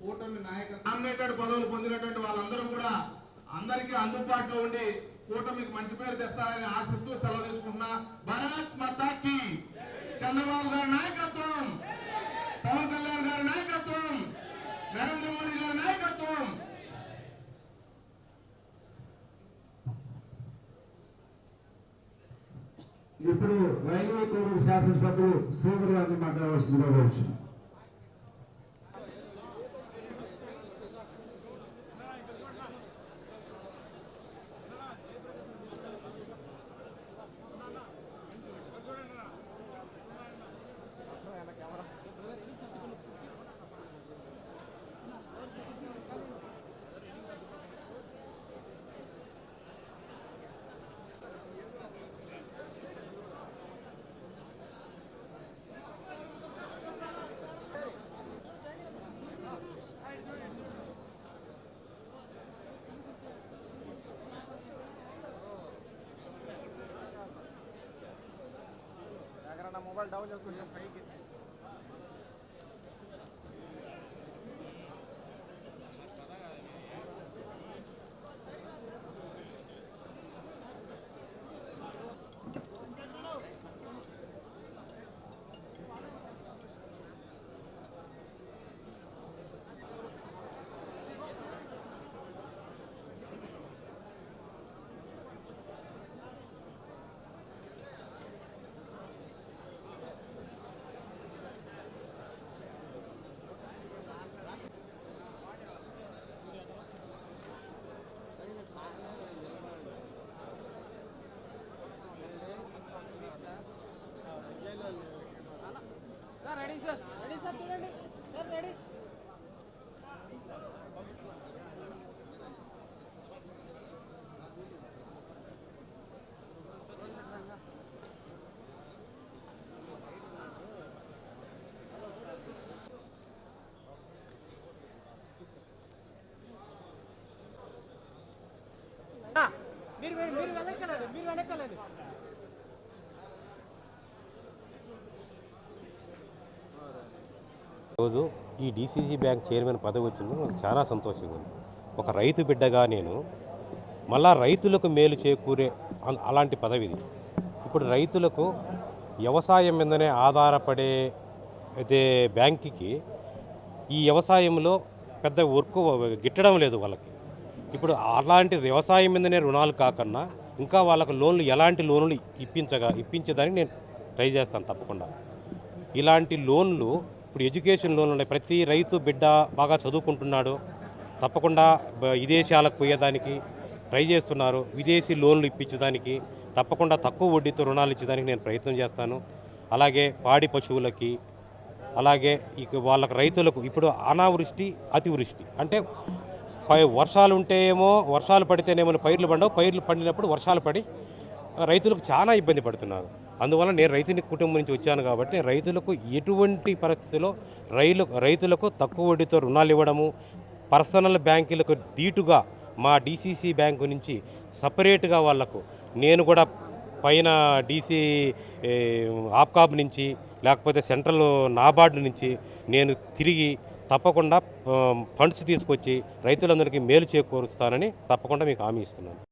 కూటమి నాయకత్వం. నామినేటెడ్ పదవులు పొందినటువంటి వాళ్ళందరూ కూడా అందరికీ అందుబాటులో ఉండి కూటమికి మంచి పేరు తెస్తారని ఆశిస్తూ సెలవు తీసుకుంటున్నా. భారత్ మాతాకి. చంద్రబాబు గారి నాయకత్వం. పవన్ కళ్యాణ్ గారి నాయకత్వం. నరేంద్ర మోడీ గారి నాయకత్వం. ఇప్పుడు రైల్వే కోడూరు శాసనసభ్యులు గారిని మాట్లాడవలసిందిగా కోరుచున్నాం overall down ready sir. Ready sir చూడండి. Sir ready. మీరు మీరు వెనక్కలేదు మీరు వెనక్కలేదు రోజు ఈ డీసీసీ బ్యాంక్ చైర్మన్ పదవి వచ్చింది. నాకు చాలా సంతోషంగా ఉంది. ఒక రైతు బిడ్డగా నేను మళ్ళా రైతులకు మేలు చేకూరే అలాంటి పదవి ఇది ఇప్పుడు రైతులకు వ్యవసాయం మీదనే ఆధారపడే అయితే బ్యాంకుకి ఈ వ్యవసాయంలో పెద్ద వర్క్ గిట్టడం లేదు వాళ్ళకి. ఇప్పుడు అలాంటి వ్యవసాయం మీదనే రుణాలు కాకుండా ఇంకా వాళ్ళకు లోన్లు ఎలాంటి లోన్లు ఇప్పించగా ఇప్పించేదానికి నేను ట్రై చేస్తాను తప్పకుండా. ఇలాంటి లోన్లు ఇప్పుడు ఎడ్యుకేషన్ లోన్లు ఉన్నాయి. ప్రతి రైతు బిడ్డ బాగా చదువుకుంటున్నాడు. తప్పకుండా విదేశాలకు పోయేదానికి ట్రై చేస్తున్నారు. విదేశీ లోన్లు ఇప్పించడానికి తప్పకుండా తక్కువ వడ్డీతో రుణాలు ఇచ్చేదానికి నేను ప్రయత్నం చేస్తాను. అలాగే పాడి పశువులకి అలాగే ఇక వాళ్ళకి రైతులకు ఇప్పుడు అనావృష్టి అతివృష్టి. అంటే పై వర్షాలు ఉంటేమో వర్షాలు పడితేనేమో పైర్లు పండవు. పైర్లు పండినప్పుడు వర్షాలు పడి రైతులకు చాలా ఇబ్బంది పడుతున్నారు. అందువల్ల నేను రైతుని కుటుంబం నుంచి వచ్చాను కాబట్టి రైతులకు ఎటువంటి పరిస్థితిలో రైలు రైతులకు తక్కువ వడ్డీతో రుణాలు ఇవ్వడము పర్సనల్ బ్యాంకులకు దీటుగా మా డీసీసీ బ్యాంకు నుంచి సపరేట్గా వాళ్ళకు నేను కూడా పైన డీసీ ఆప్కాబ్ నుంచి లేకపోతే సెంట్రల్ నాబార్డు నుంచి నేను తిరిగి తప్పకుండా ఫండ్స్ తీసుకొచ్చి రైతులందరికీ మేలు చేకూరుస్తానని తప్పకుండా మీకు హామీ ఇస్తున్నాను.